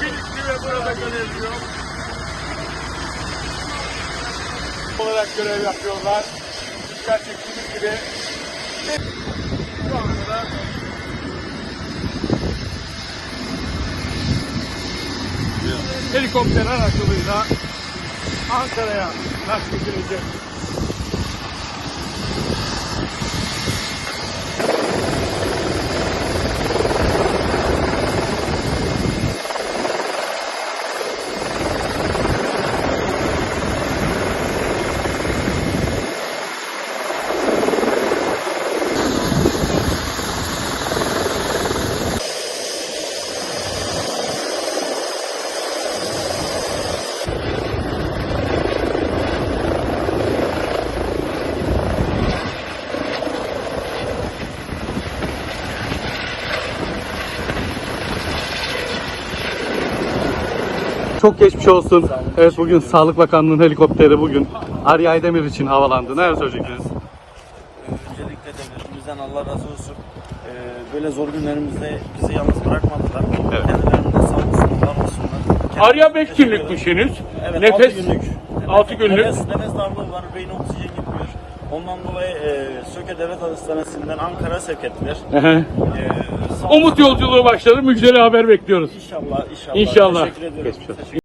Filistin ve burada görev yok. olarak görev yapıyorlar. Dikkat gibi. Şu anda da helikopter aracılığıyla Ankara'ya nakledilecek. Çok geçmiş olsun. Evet bugün Sağlık Bakanlığı'nın helikopteri bugün Arya Aydemir için havalandı. Neler söyleyeceksiniz? Öncelikle devletimizden Allah razı olsun. Ee, böyle zor günlerimizde bizi yalnız bırakmadılar. Evet. Kendilerine sağ olsunlar, olsunlar. Arya 5 Teşekkür günlükmüş ederim. henüz. Evet, Nefes 6 günlük. Altı günlük. Nefes, nefes darlığı var, beyin oksijen gitmiyor. Ondan dolayı e, Söke Devlet Hastanesi'nden Ankara sevk ettiler. Ehe. Ee, sağ Umut yolculuğu başladı. Müjdeli haber bekliyoruz. İnşallah, inşallah. İnşallah. Teşekkür ediyorum. Geçmiş olsun. Teşekkür